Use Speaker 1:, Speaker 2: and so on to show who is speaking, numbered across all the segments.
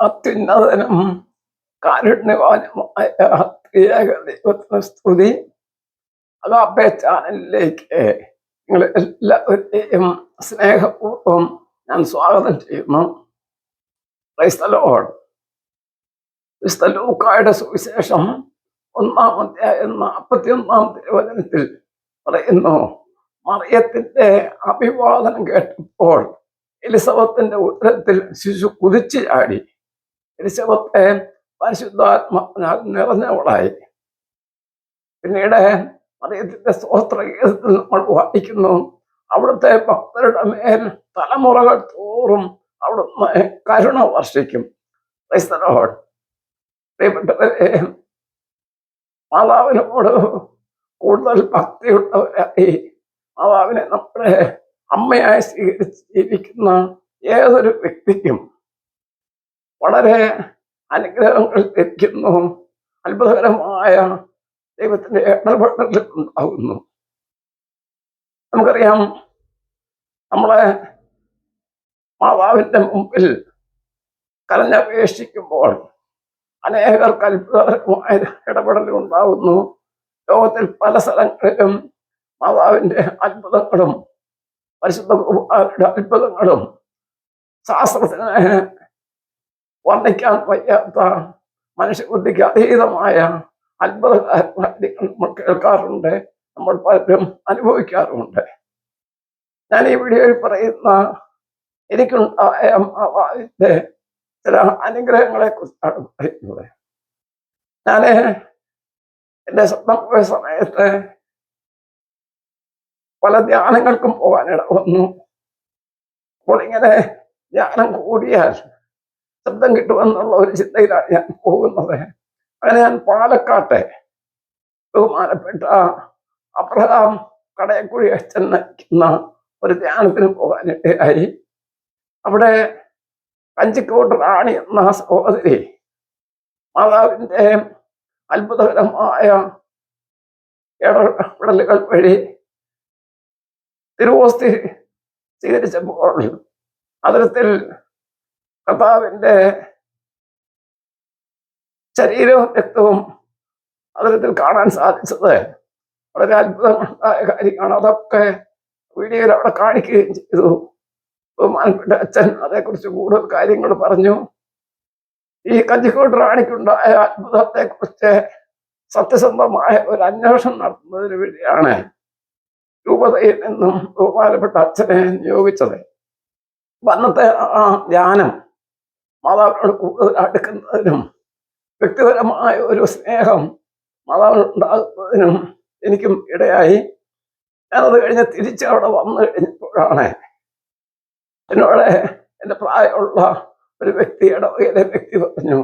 Speaker 1: അത്യുന്നതനും കാരുണ്യവാനുമായ സ്തുതി. അതാപ്പേ ചാനലിലേക്ക് നിങ്ങൾ എല്ലാവരെയും സ്നേഹപൂർവം ഞാൻ സ്വാഗതം ചെയ്യുന്നു. ക്രൈസ്തലോട് ക്രിസ്തലൂക്കായുടെ ലൂക്കായുടെ സുവിശേഷം ഒന്നാം അധ്യായം നാൽപ്പത്തി ഒന്നാം തിരുവചനത്തിൽ പറയുന്നു മറിയത്തിന്റെ അഭിവാദനം കേട്ടപ്പോൾ എലിസബത്തിന്റെ ഉത്തരത്തിൽ ശിശു കുതിച്ചു ചാടി എലിസബത്തെ പരിശുദ്ധാത്മാവിനാൽ നിറഞ്ഞവളായി. പിന്നീട് മറിയത്തിന്റെ സ്തോത്രഗീതത്തിൽ നമ്മൾ വായിക്കുന്നു. അവിടുത്തെ ഭക്തരുടെ മേൽ തലമുറകൾ തോറും അവിടുന്ന് കരുണ വർഷിക്കും. പ്രിയപ്പെട്ടവരെ മാതാവിനോട് കൂടുതൽ ഭക്തിയുള്ളവരായി. മാതാവിനെ നമ്മുടെ അമ്മയായി സ്വീകരിച്ച് ജീവിക്കുന്ന ഏതൊരു വ്യക്തിക്കും വളരെ അനുഗ്രഹങ്ങൾ ലഭിക്കുന്നു. അത്ഭുതകരമായ ദൈവത്തിന്റെ ഉണ്ടാകുന്നു നമുക്കറിയാം നമ്മളെ മാതാവിന്റെ മുമ്പിൽ കലഞ്ഞപേക്ഷിക്കുമ്പോൾ അനേകർക്ക് അത്ഭുതകരമായ ഇടപെടൽ ഉണ്ടാകുന്നു ലോകത്തിൽ പല സ്ഥലങ്ങളിലും മാതാവിന്റെ അത്ഭുതങ്ങളും പരിശുദ്ധ അത്ഭുതങ്ങളും ശാസ്ത്രത്തിന് വർണിക്കാൻ വയ്യാത്ത മനുഷ്യബുദ്ധിക്ക് അതീതമായ അത്ഭുതകാര്യങ്ങൾ നമ്മൾ കേൾക്കാറുണ്ട്. നമ്മൾ പലരും അനുഭവിക്കാറുമുണ്ട്. ഞാൻ ഈ വീഡിയോയിൽ പറയുന്ന എനിക്കുണ്ടായ മാതാവിന്റെ ചില അനുഗ്രഹങ്ങളെ കുറിച്ചാണ് പറയുന്നത്. ഞാൻ എന്റെ സ്വന്തം പോയ സമയത്ത് പല ധ്യാനങ്ങൾക്കും പോകാനിട വന്നു അപ്പോൾ ഇങ്ങനെ ധ്യാനം കൂടിയാൽ ശബ്ദം കിട്ടുമെന്നുള്ള ഒരു ചിന്തയിലാണ് ഞാൻ പോകുന്നത്. അങ്ങനെ ഞാൻ പാലക്കാട്ടെ ബഹുമാനപ്പെട്ട അബ്രഹാം കടയക്കുഴി അച്ഛൻ നയിക്കുന്ന ഒരു ധ്യാനത്തിന് പോകാനിടയായി. അവിടെ കഞ്ചിക്കോട്ട് റാണി എന്ന സഹോദരി മാതാവിന്റെ അത്ഭുതകരമായ ഇടപെടലുകൾ വഴി തിരുവോസ്തി സ്വീകരിച്ചപ്പോൾ അതിരത്തിൽ കർത്താവിന്റെ ശരീരവും രക്തവും അതിരത്തിൽ കാണാൻ സാധിച്ചത്. വളരെ അത്ഭുതമുണ്ടായ കാര്യമാണ്. അതൊക്കെ വീഡിയോയിൽ അവിടെ കാണിക്കുകയും ചെയ്തു. ബഹുമാനപ്പെട്ട അച്ഛൻ അതേക്കുറിച്ച് കൂടുതൽ കാര്യങ്ങൾ പറഞ്ഞു. ഈ കഞ്ചിക്കോട്ട് റാണിക്കുണ്ടായ അത്ഭുതത്തെക്കുറിച്ച് സത്യസന്ധമായ ഒരു അന്വേഷണം നടത്തുന്നതിന് വേണ്ടിയാണ് രൂപതയിൽ നിന്നും ബഹുമാനപ്പെട്ട അച്ഛനെ നിയോഗിച്ചത്. അന്നത്തെ ആ ധ്യാനം മാതാവിനോട് കൂടുതൽ അടുക്കുന്നതിനും വ്യക്തിപരമായ ഒരു സ്നേഹം മാതാവിനുണ്ടാകുന്നതിനും എനിക്കും ഇടയായി. ഞാനത് കഴിഞ്ഞ് തിരിച്ച് അവിടെ വന്നു കഴിഞ്ഞപ്പോഴാണ് എന്നോട് എന്റെ പ്രായമുള്ള ഒരു വ്യക്തി ഇടവകയിലെ വ്യക്തി പറഞ്ഞു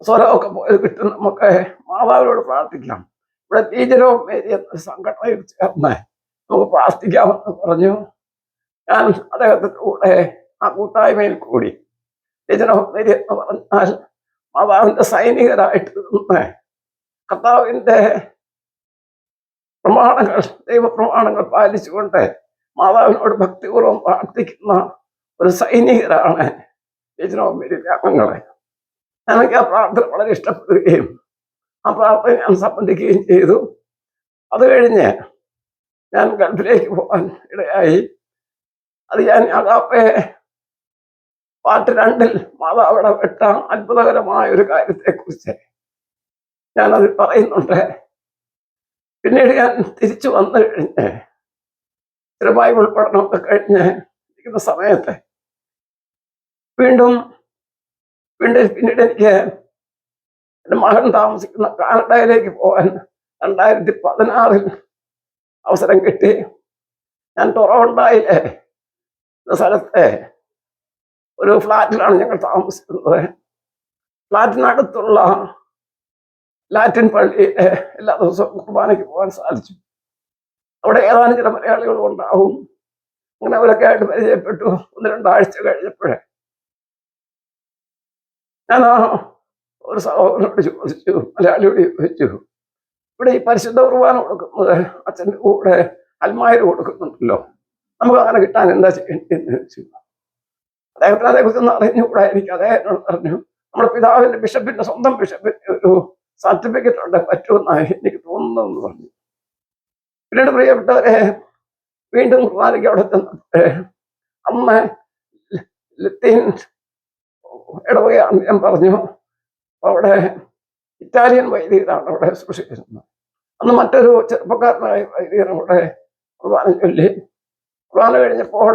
Speaker 1: സ്വരമൊക്കെ പോയത് കിട്ടും നമുക്ക് മാതാവിനോട് പ്രാർത്ഥിക്കാം. ഇവിടെ ടീച്ചരോ മേരി എന്ന സംഘടനയിൽ ചേർന്ന് നമുക്ക് പ്രാർത്ഥിക്കാമെന്ന് പറഞ്ഞു. ഞാൻ അദ്ദേഹത്തിന്റെ കൂടെ ആ കൂട്ടായ്മയിൽ കൂടി എന്ന് പറഞ്ഞാൽ മാതാവിന്റെ സൈനികരായിട്ട് നിന്ന്. പ്രമാണങ്ങൾ ദൈവപ്രമാണങ്ങൾ പാലിച്ചുകൊണ്ട് മാതാവിനോട് ഭക്തിപൂർവം പ്രാർത്ഥിക്കുന്ന ഒരു സൈനികരാണ് മേരി വ്യാപങ്ങളെ എനിക്ക് ആ പ്രാർത്ഥന വളരെ ഇഷ്ടപ്പെടുകയും ആ പ്രാർത്ഥന ഞാൻ സംബന്ധിക്കുകയും ചെയ്തു. അത് കഴിഞ്ഞ് ഞാൻ ഗൾഫിലേക്ക് പോകാൻ ഇടയായി. അത് ഞാൻ അതാപ്പെ പാട്ട് രണ്ടിൽ മാതാവിടെ വിട്ട അത്ഭുതകരമായ ഒരു കാര്യത്തെക്കുറിച്ച് ഞാനത് പറയുന്നുണ്ട്. പിന്നീട് ഞാൻ തിരിച്ചു വന്നു കഴിഞ്ഞ് ചില ബൈബിൾ പഠനമൊക്കെ കഴിഞ്ഞ് ഇരിക്കുന്ന സമയത്ത് വീണ്ടും വീണ്ടും പിന്നീട് എനിക്ക് എന്റെ മകൻ താമസിക്കുന്ന കാനഡയിലേക്ക് പോകാൻ രണ്ടായിരത്തി പതിനാറിൽ അവസരം കിട്ടി. ഞാൻ തുറവുണ്ടായില്ലേ സ്ഥലത്തെ ഒരു ഫ്ലാറ്റിലാണ് ഞങ്ങൾ താമസിക്കുന്നത്. ഫ്ലാറ്റിനടുത്തുള്ള ലാറ്റിൻ പള്ളിയിലെ എല്ലാ ദിവസവും കുർബാനയ്ക്ക് പോകാൻ സാധിച്ചു. അവിടെ ഏതാനും ചില മലയാളികളും ഉണ്ടാവും. അങ്ങനെ അവരൊക്കെ ആയിട്ട് പരിചയപ്പെട്ടു. ഒന്ന് രണ്ടാഴ്ച കഴിഞ്ഞപ്പോഴേ. ഞാൻ ഒരു സഹോദരനോട് ചോദിച്ചു മലയാളിയോട് ചോദിച്ചു ഇവിടെ ഈ പരിശുദ്ധ കുർബാന കൊടുക്കുന്നത് അച്ഛന്റെ കൂടെ അൽമായർ കൊടുക്കുന്നുണ്ടല്ലോ. നമുക്ക് അങ്ങനെ കിട്ടാൻ എന്താ ചെയ്യേണ്ടതെന്ന് ചോദിച്ചു. അദ്ദേഹത്തിന് അതേക്കുറിച്ച് അറിഞ്ഞുകൂടാ എനിക്ക്. അദ്ദേഹത്തിനോട് പറഞ്ഞു നമ്മുടെ പിതാവിന്റെ ബിഷപ്പിന്റെ സ്വന്തം ബിഷപ്പിന്റെ ഒരു സർട്ടിഫിക്കറ്റ് ഉണ്ട് പറ്റുമെന്നാണ് എനിക്ക് തോന്നുന്നതെന്ന് പറഞ്ഞു. പിന്നീട് പ്രിയപ്പെട്ടവരെ വീണ്ടും കുർബാനയ്ക്ക് അവിടെ ചെന്ന അമ്മ ലത്തീൻ ഇടവകയാണ് ഞാൻ പറഞ്ഞു. അവിടെ ഇറ്റാലിയൻ വൈദികരാണ് അവിടെ സൂക്ഷിക്കുന്നത് അന്ന് മറ്റൊരു ചെറുപ്പക്കാരനായ വൈദികൻ അവിടെ കുർബാന ചൊല്ലി. കുർബാന കഴിഞ്ഞപ്പോൾ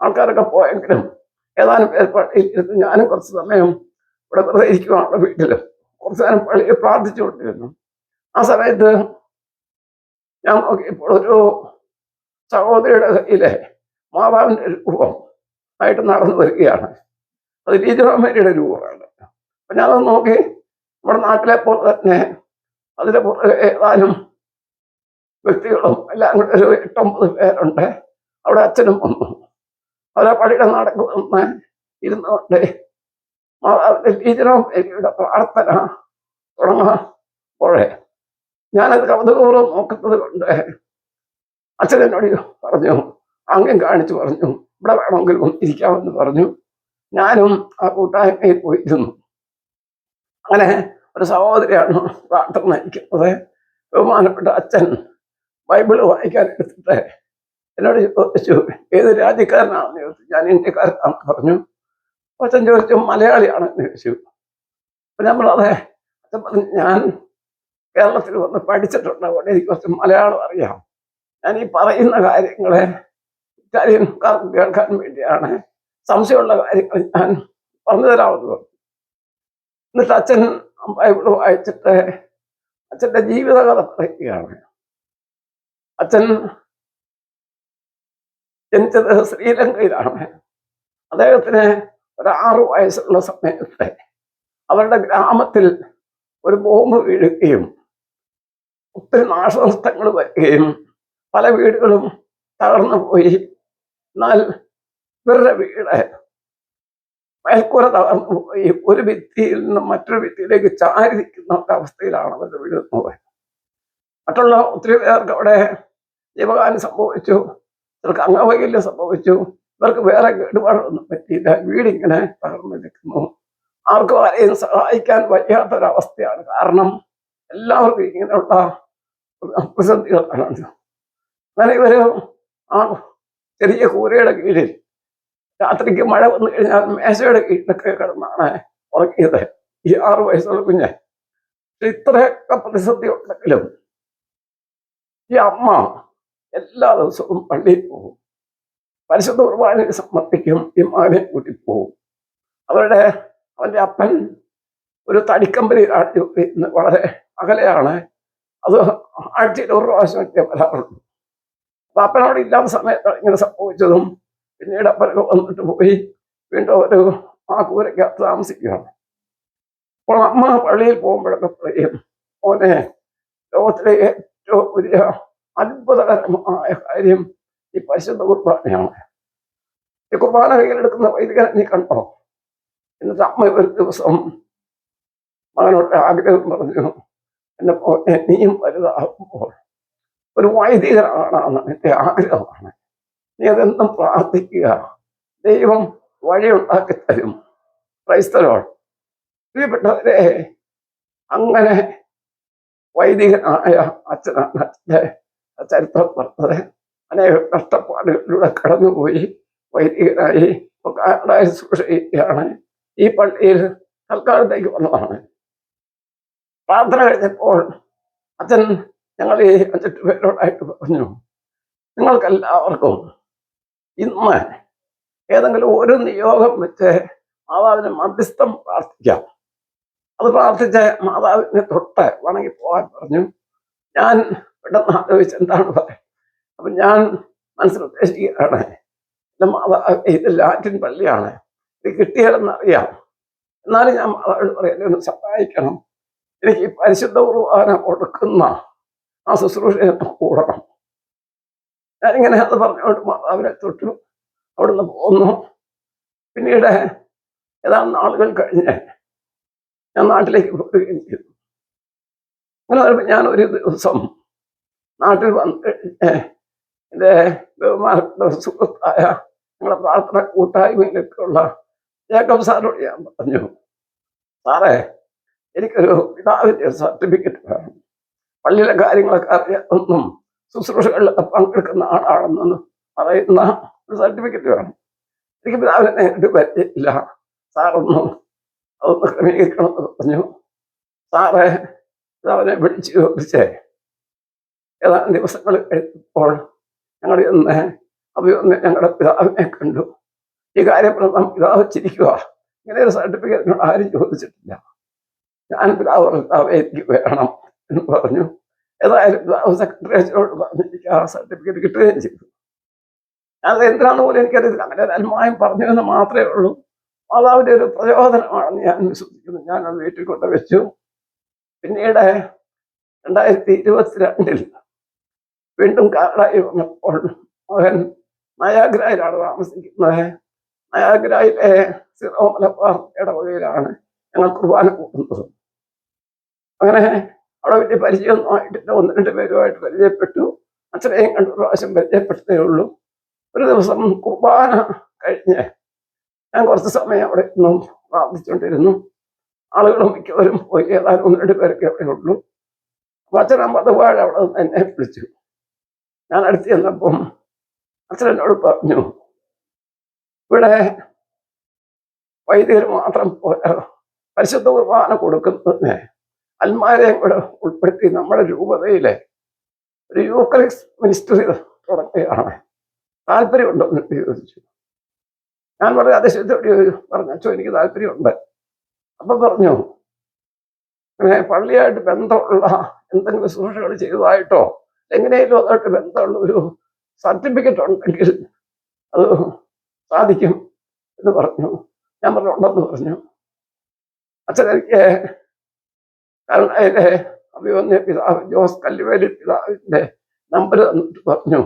Speaker 1: ആൾക്കാരൊക്കെ പോയെങ്കിലും ഏതാനും പള്ളിയിൽ ഇരുന്ന് ഞാനും കുറച്ച് സമയം ഇവിടെ വെറുതെ ഇരിക്കുവാണ് വീട്ടിൽ കുറച്ച് നേരം പള്ളിയിൽ പ്രാർത്ഥിച്ചുകൊണ്ടിരുന്നു ആ സമയത്ത് ഞാൻ നോക്കിയപ്പോൾ ഒരു സഹോദരിയുടെ കയ്യിലെ മാതാവിന്റെ രൂപം ആയിട്ട് നടന്നു വരികയാണ്. അത് ടീച്ചറമ്മയുടെ രൂപമാണ്. അപ്പം ഞാനത് നോക്കി നമ്മുടെ നാട്ടിലെ പോലെ തന്നെ അതിന്റെ പുറകെ ഏതാനും വ്യക്തികളും എല്ലാം കൂടെ ഒരു എട്ടൊമ്പത് പേരുണ്ട്. അവിടെ അച്ഛനും വന്നു അവരെ പള്ളിയുടെ നടക്ക് വന്ന് ഇരുന്നുകൊണ്ട് മാതാവിന്റെ ടീച്ചറും എനിക്കിവിടെ പ്രാർത്ഥന തുടങ്ങുമ്പോഴേ ഞാനത് കൗതുകപൂർവം നോക്കുന്നത് കൊണ്ട് അച്ഛൻ എന്നോട് പറഞ്ഞു ആംഗ്യം കാണിച്ചു പറഞ്ഞു ഇവിടെ വേണമെങ്കിൽ ഇരിക്കാമെന്ന് പറഞ്ഞു. ഞാനും ആ കൂട്ടായ്മയിൽ പോയിരുന്നു. അങ്ങനെ ഒരു സഹോദരിയാണ് പ്രാർത്ഥന നയിക്കുന്നത്. ബഹുമാനപ്പെട്ട അച്ഛൻ ബൈബിൾ വായിക്കാൻ എടുത്തിട്ട് എന്നോട് ചോദിച്ചു ഏത് രാജ്യക്കാരനാണെന്ന് ചോദിച്ചു. ഞാൻ ഇന്ത്യക്കാരനാണെന്ന് പറഞ്ഞു. അച്ഛൻ ചോദിച്ചു മലയാളിയാണെന്ന് ചോദിച്ചു. അപ്പൊ ഞാൻ അതെ അച്ഛൻ പറഞ്ഞു ഞാൻ കേരളത്തിൽ വന്ന് പഠിച്ചിട്ടുണ്ട്. അതുകൊണ്ട് എനിക്ക് കുറച്ച് മലയാളം അറിയാം. ഞാൻ ഈ പറയുന്ന കാര്യങ്ങളെ ഇറ്റാലിയൻകാർക്ക് കേൾക്കാൻ വേണ്ടിയാണ്. സംശയമുള്ള കാര്യങ്ങൾ ഞാൻ പറഞ്ഞു തരാമെന്ന് പറഞ്ഞു. എന്നിട്ട് അച്ഛൻ ബൈബിൾ വായിച്ചിട്ട് അച്ഛന്റെ ജീവിതകഥ പറയുകയാണ്. അച്ഛൻ ജനിച്ചത് ശ്രീലങ്കയിലാണ്. അദ്ദേഹത്തിന് ഒരു വയസ്സുള്ള സമയത്ത് അവരുടെ ഗ്രാമത്തിൽ ഒരു ബോംബ് വീഴുകയും ഒത്തിരി നാശനഷ്ടങ്ങൾ വരികയും പല വീടുകളും തകർന്നു പോയി. എന്നാൽ ഇവരുടെ വീട് മേൽക്കൂര തകർന്നു പോയി. ഒരു ഭിത്തിയിൽ നിന്നും മറ്റൊരു ഭിത്തിയിലേക്ക് ചാരി നിൽക്കുന്ന ഒരു അവസ്ഥയിലാണ് അവരുടെ വീട് പോയത് മറ്റുള്ള ഒത്തിരി പേർക്ക് അവിടെ ജീവകാലം സംഭവിച്ചു. ഇവർക്ക് അംഗവൈകല്യം സംഭവിച്ചു. ഇവർക്ക് വേറെ കേടുപാടൊന്നും പറ്റിയില്ല. വീടിങ്ങനെ തകർന്നു നിൽക്കുന്നു ആർക്കും ആരെയും സഹായിക്കാൻ വയ്യാത്തൊരവസ്ഥയാണ് കാരണം എല്ലാവർക്കും ഇങ്ങനെയുള്ള പ്രതിസന്ധികളാണ് അങ്ങനെ ഇവർ ആ ചെറിയ കൂരയുടെ കീഴിൽ രാത്രിക്ക് മഴ വന്നു കഴിഞ്ഞാൽ മേശയുടെ കീഴിലൊക്കെ കിടന്നാണ് ഉറങ്ങിയത്. ഈ ആറു വയസ്സുള്ള കുഞ്ഞ്. ഇത്രയൊക്കെ പ്രതിസന്ധി ഉണ്ടെങ്കിലും ഈ അമ്മ എല്ലാ ദിവസവും പള്ളിയിൽ പോകും പരിശുദ്ധ കുർബാനയെ സമർപ്പിക്കും ഇമാനെ കൂട്ടിപ്പോകും കൂട്ടി പോകും അവരുടെ അവന്റെ അപ്പൻ ഒരു തടിക്കമ്പനിയിലാണ് ജോലി വളരെ അകലെയാണ്. അത് ആഴ്ചയിൽ ഒരു പ്രാവശ്യമൊക്കെ വരാറുള്ളൂ അപ്പൊ അപ്പനോട് ഇല്ലാത്ത സമയത്ത് ഇങ്ങനെ സംഭവിച്ചതും. പിന്നീട് അപ്പനൊക്കെ വന്നിട്ട് പോയി. വീണ്ടും ഒരു ആ കൂരയ്ക്കകത്ത് താമസിക്കുകയാണ്. അപ്പോൾ അമ്മ പള്ളിയിൽ പോകുമ്പോഴൊക്കെ പറയും മോനെ ലോകത്തിലെ ഏറ്റവും വലിയ അത്ഭുതകരമായ കാര്യം ഈ പരിശുദ്ധ കുർബാനയാണ്. ഈ കുർബാന കയ്യിലെടുക്കുന്ന വൈദികനെ നീ കണ്ടോ? എന്നിട്ട് അമ്മ ഒരു ദിവസം മകനോട് ആഗ്രഹം പറഞ്ഞു എന്നെ പോലെ നീയും വലുതാകുമ്പോൾ ഒരു വൈദികനാണ് എന്റെ ആഗ്രഹമാണ്. നീ അതെന്നും പ്രാർത്ഥിക്കുക. ദൈവം വഴിയുണ്ടാക്കി തരും. ക്രൈസ്തലോൾ പ്രിയപ്പെട്ടവരെ അങ്ങനെ വൈദികനായ അച്ഛനാണ് അച്ഛന്റെ ചരിത്രം പറഞ്ഞത് അനേക കഷ്ടപ്പാടുകളിലൂടെ കടന്നുപോയി. വൈദികനായി കാനഡായ ശുശ്രൂഷയാണ് ഈ പള്ളിയിൽ തൽക്കാലത്തേക്ക് വന്നതാണ്. പ്രാർത്ഥന കഴിഞ്ഞപ്പോൾ അച്ഛൻ ഞങ്ങൾ ഈ അഞ്ചെട്ട് പേരോടായിട്ട് പറഞ്ഞു നിങ്ങൾക്കെല്ലാവർക്കും ഇന്ന് ഏതെങ്കിലും ഒരു നിയോഗം വെച്ച് മാതാവിനെ മധ്യസ്ഥം പ്രാർത്ഥിക്കാം. അത് പ്രാർത്ഥിച്ച് മാതാവിനെ തൊട്ട് വണങ്ങി പോകാൻ പറഞ്ഞു. ഞാൻ പെട്ടെന്ന് ആലോചിച്ച് എന്താണ് പറയുക അപ്പം ഞാൻ മനസ്സിൽ ഉദ്ദേശിക്കുകയാണ് ഇത് ലാറ്റിൻ പള്ളിയാണ് ഇത് കിട്ടിയാലെന്ന് അറിയാം എന്നാലും ഞാൻ മാതാവിനോട് പറയാം ഒന്ന് സഹായിക്കണം എനിക്ക് പരിശുദ്ധ കുർബാന കൊടുക്കുന്ന ആ ശുശ്രൂഷയെ കൂടണം. ഞാനിങ്ങനെ അത് പറഞ്ഞുകൊണ്ട് മാതാവിനെ തൊട്ടു അവിടുന്ന് പോന്നു. പിന്നീട് ഏതാണ്ട് ആളുകൾ കഴിഞ്ഞ് ഞാൻ നാട്ടിലേക്ക് പോവുകയും ചെയ്തു. അങ്ങനെ വരുമ്പോൾ ഞാൻ ഒരു ദിവസം നാട്ടിൽ വന്ന് കഴിഞ്ഞ് എന്റെ സുഹൃത്തായ ഞങ്ങളുടെ പ്രാർത്ഥന കൂട്ടായ്മയിലേക്കുള്ള ജേക്കബ് സാറോട് ഞാൻ പറഞ്ഞു സാറേ എനിക്കൊരു പിതാവിന്റെ സർട്ടിഫിക്കറ്റ് വേണം. പള്ളിയിലെ കാര്യങ്ങളൊക്കെ അറിയാമെന്നും ശുശ്രൂഷകളിലൊക്കെ പങ്കെടുക്കുന്ന ആളാണെന്നും പറയുന്ന ഒരു സർട്ടിഫിക്കറ്റ് വേണം. എനിക്ക് പിതാവിനെ നേരിട്ട് പറ്റിയില്ല സാറൊന്നും അതൊന്ന് ക്രമീകരിക്കണമെന്ന് പറഞ്ഞു. സാറേ പിതാവിനെ വിളിച്ച് ചോദിച്ചേ ഏതാനും ദിവസങ്ങൾ എടുത്തപ്പോൾ ഞങ്ങൾ ഇന്ന് അഭിയൊന്ന് ഞങ്ങളുടെ പിതാവിനെ കണ്ടു. ഈ കാര്യപ്രദം പിതാവ് ചിരിക്കുക ഇങ്ങനെ ഒരു സർട്ടിഫിക്കറ്റിനോട് ആരും ചോദിച്ചിട്ടില്ല. ഞാൻ പിതാവ് പിതാവ് എനിക്ക് വേണം എന്ന് പറഞ്ഞു. ഏതായാലും പിതാവ് സെക്രട്ടറിയോട് പറഞ്ഞു എനിക്ക് ആ സർട്ടിഫിക്കറ്റ് കിട്ടുകയും ചെയ്തു. അത് എന്തിനാണ് പോലും എനിക്കറിയില്ല അങ്ങനെ ഒരു അൽമായം പറഞ്ഞു എന്ന് മാത്രമേ ഉള്ളൂ. മാതാവിന്റെ ഒരു പ്രചോദനമാണെന്ന് ഞാൻ വിശ്വസിക്കുന്നു. ഞാൻ അത് വീട്ടിൽ കൊണ്ട് വെച്ചു പിന്നീട് രണ്ടായിരത്തി ഇരുപത്തിരണ്ടിൽ വീണ്ടും കാറായി വന്നപ്പോൾ മകൻ നയാഗ്രയിലാണ് താമസിക്കുന്നത്. നയാഗ്രയിലെ സിറോ മലബാർ ഇടവകയിലാണ് ഞങ്ങൾ കുർബാന കൂട്ടുന്നത് അങ്ങനെ അവിടെ വലിയ പരിചയമൊന്നും ആയിട്ടില്ല. ഒന്ന് രണ്ട് പേരുമായിട്ട് പരിചയപ്പെട്ടു. അച്ഛനെയും കണ്ടു പ്രാവശ്യം പരിചയപ്പെട്ടതേ ഉള്ളൂ. ഒരു ദിവസം കുർബാന കഴിഞ്ഞ് ഞാൻ കുറച്ച് സമയം അവിടെ ഇന്നും പ്രാർത്ഥിച്ചുകൊണ്ടിരുന്നു. ആളുകൾ മിക്കവരും പോയി. ഏതായാലും ഒന്ന് രണ്ട് പേരൊക്കെ അവിടെ ഉള്ളൂ. അപ്പൊ അച്ഛനാ പതുവാഴ അവിടെ നിന്ന് എന്നെ വിളിച്ചു. ഞാൻ അടുത്ത് ചെന്നപ്പം അച്ഛൻ എന്നോട് പറഞ്ഞു ഇവിടെ വൈദികർ മാത്രം പോരാ. പരിശുദ്ധ കുർബാന കൊടുക്കുന്നതിന് അൽമാരെയും കൂടെ ഉൾപ്പെടുത്തി നമ്മുടെ രൂപതയിലെ ഒരു യൂക്കലിക്സ് മിനിസ്ട്രി തുടങ്ങുകയാണ്. താല്പര്യമുണ്ടോ? എന്ന് ചോദിച്ചു. ഞാൻ വളരെ അതിശയത്തോടെ പറഞ്ഞു അച്ഛൻ എനിക്ക് താല്പര്യമുണ്ട്. അപ്പൊ പറഞ്ഞു അങ്ങനെ പള്ളിയായിട്ട് ബന്ധമുള്ള എന്തെങ്കിലും ശുശ്രൂഷകൾ ചെയ്തതായിട്ടോ? എങ്ങനെയും അതുമായിട്ട് ബന്ധമുള്ള ഒരു സർട്ടിഫിക്കറ്റ് ഉണ്ടെങ്കിൽ അത് സാധിക്കും എന്ന് പറഞ്ഞു. ഞാൻ പറഞ്ഞു ഉണ്ടെന്ന് പറഞ്ഞു. അച്ഛൻ എനിക്ക് അതിന്റെ അഭിമന്യ പിതാവ് ജോസ് കല്ലുവേലി പിതാവിന്റെ നമ്പർ തന്നിട്ട് പറഞ്ഞു.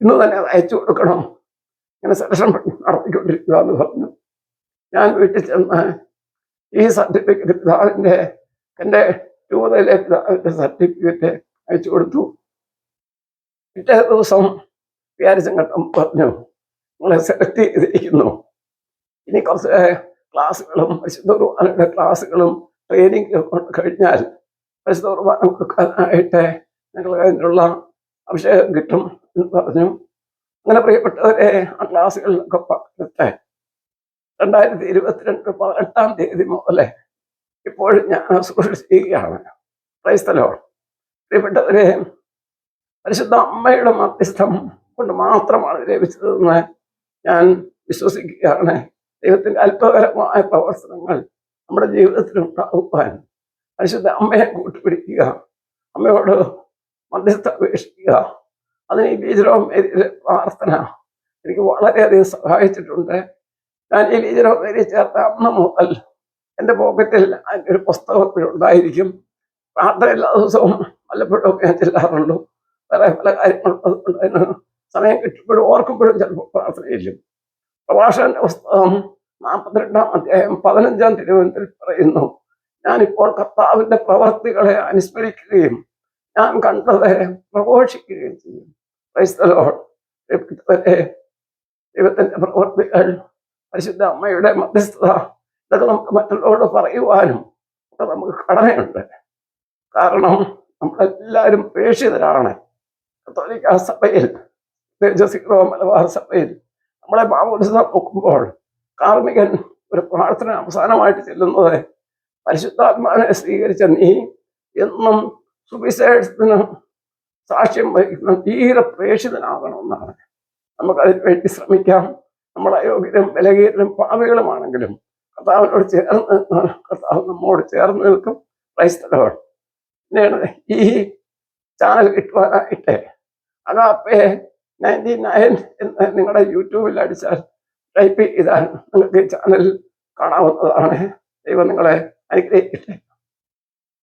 Speaker 1: ഇന്ന് തന്നെ അത് അയച്ചു കൊടുക്കണം. ഇങ്ങനെ സെലക്ഷൻ നടത്തിക്കൊണ്ടിരിക്കുക എന്ന് പറഞ്ഞു. ഞാൻ വീട്ടിൽ ചെന്ന് ഈ സർട്ടിഫിക്കറ്റ് പിതാവിന്റെ എന്റെ രൂപതയിലെ പിതാവിന്റെ സർട്ടിഫിക്കറ്റ് അയച്ചു കൊടുത്തു. പിറ്റേ ദിവസം വിചാരിച്ചഘട്ടം പറഞ്ഞു. നിങ്ങളെ സെലക്ട് ചെയ്തിരിക്കുന്നു. ഇനി കുറച്ച് ക്ലാസ്സുകളും പരിശുദ്ധ കുർബാനയുടെ ക്ലാസ്സുകളും ട്രെയിനിങ് കഴിഞ്ഞാൽ പരിശുദ്ധ കുർബാന കൊടുക്കാനായിട്ട് ഞങ്ങൾ അതിനുള്ള അഭിഷേകം കിട്ടും എന്ന് പറഞ്ഞു. അങ്ങനെ പ്രിയപ്പെട്ടവരെ ആ ക്ലാസ്സുകളിലൊക്കെ പങ്കെടുത്ത് രണ്ടായിരത്തി ഇരുപത്തിരണ്ട് പതിനെട്ടാം തീയതി മുതലേ ഇപ്പോഴും ഞാൻ സൂക്ഷിക്കുകയാണ് ക്രൈസ്തലോ പ്രിയപ്പെട്ടവരെ പരിശുദ്ധ അമ്മയുടെ മധ്യസ്ഥം കൊണ്ട് മാത്രമാണ് ലഭിച്ചതെന്ന് ഞാൻ വിശ്വസിക്കുകയാണ്. ദൈവത്തിന്റെ അത്ഭുതകരമായ പ്രവർത്തനങ്ങൾ നമ്മുടെ ജീവിതത്തിൽ ഉണ്ടാകുവാൻ പരിശുദ്ധ അമ്മയെ കൂട്ടുപിടിക്കുക അമ്മയോട് മധ്യസ്ഥ അപേക്ഷിക്കുക അതിന് ഈ ബീജരോം പ്രാർത്ഥന എനിക്ക് വളരെയധികം സഹായിച്ചിട്ടുണ്ട്. ഞാൻ ഈ ബീജരോം മേരി ചേർത്ത അന്ന് മുതൽ എന്റെ പോക്കറ്റിൽ ഒരു പുസ്തകം ഉണ്ടായിരിക്കും. പ്രാർത്ഥന എല്ലാ ദിവസവും വല്ലപ്പോഴും ഞാൻ ചെല്ലാറുള്ളൂ പല പല കാര്യങ്ങളും സമയം കിട്ടുമ്പോഴും ഓർക്കുമ്പോഴും ചിലപ്പോൾ പ്രാർത്ഥനയില്ലും. പ്രഭാഷകന്റെ പുസ്തകം നാൽപ്പത്തിരണ്ടാം അധ്യായം പതിനഞ്ചാം തിരുവനന്തപുരത്തിൽ പറയുന്നു ഞാനിപ്പോൾ കർത്താവിന്റെ പ്രവർത്തികളെ അനുസ്മരിക്കുകയും ഞാൻ കണ്ടത് പ്രഘോഷിക്കുകയും ചെയ്യും. ദൈവത്തിന്റെ പ്രവർത്തികൾ പരിശുദ്ധ അമ്മയുടെ മധ്യസ്ഥത ഇതൊക്കെ നമുക്ക് മറ്റുള്ളവരോട് പറയുവാനും ഒക്കെ നമുക്ക് കടമയുണ്ട് കാരണം നമ്മളെല്ലാവരും പ്രേക്ഷിതരാണ് കത്തോലിക്ക സഭയിൽ തേജസിക്രോ മലബാർ സഭയിൽ നമ്മളെ മാമോദിസ നോക്കുമ്പോൾ കാർമികൻ ഒരു പ്രാർത്ഥന അവസാനമായിട്ട് ചെല്ലുന്നത് പരിശുദ്ധാത്മാനെ സ്വീകരിച്ച നീ എന്നും സുവിശേഷത്തിന് സാക്ഷ്യം വഹിക്കുന്ന തീരെ പ്രേക്ഷിതനാകണമെന്നാണ്. നമുക്കതിന് വേണ്ടി ശ്രമിക്കാം. നമ്മൾ അയോഗ്യരും ബലഹീനരും പാവികളുമാണെങ്കിലും കർത്താവിനോട് ചേർന്ന് കർത്താവ് നമ്മോട് ചേർന്ന് നിൽക്കും. ക്രൈസ്തലോട് ഈ ചാനൽ കിട്ടുവാനായിട്ട് അതാപ്പേ നയന്റി നയൻ എന്ന് നിങ്ങളുടെ യൂട്യൂബിൽ അടിച്ചാൽ ടൈപ്പ് ചെയ്താൽ നിങ്ങൾക്ക് ചാനൽ കാണാവുന്നതാണ്. ദൈവം നിങ്ങളെ അനുഗ്രഹിക്കട്ടെ.